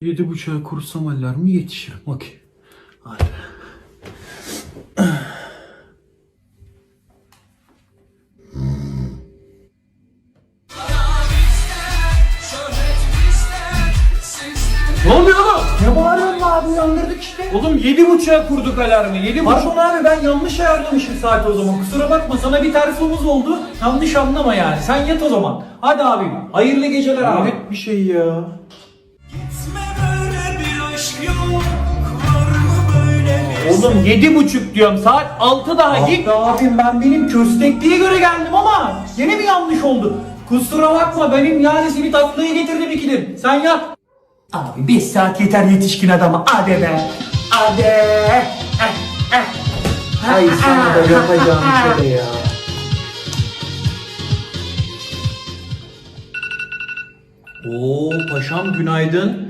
Yedi buçuğa kursam alarmı yetişirim. Okey. Hadi. Ne oluyor oğlum? Ne bağırıyorsun abi uyandırdık işte. Oğlum yedi buçuğa kurduk alarmı. Yedi buçuk. Pardon abi ben yanlış ayarlamışım saati o zaman. Kusura bakma sana bir tersimiz oldu. Yanlış anlama yani. Sen yat o zaman. Hadi abi. Hayırlı geceler abi. Hayret bir şey ya. Oğlum yedi buçuk diyorum. Saat altı daha git. abim ben benim köstekliğe göre geldim ama yine mi yanlış oldu? Kusura bakma benim yani seni tatlıya getirdim ikidir. Sen yat. Abi 5 saat yeter yetişkin adama. Hadi be. Hadi. Eh, eh. Ay sana da yapacağım şöyle ya. Oo paşam günaydın.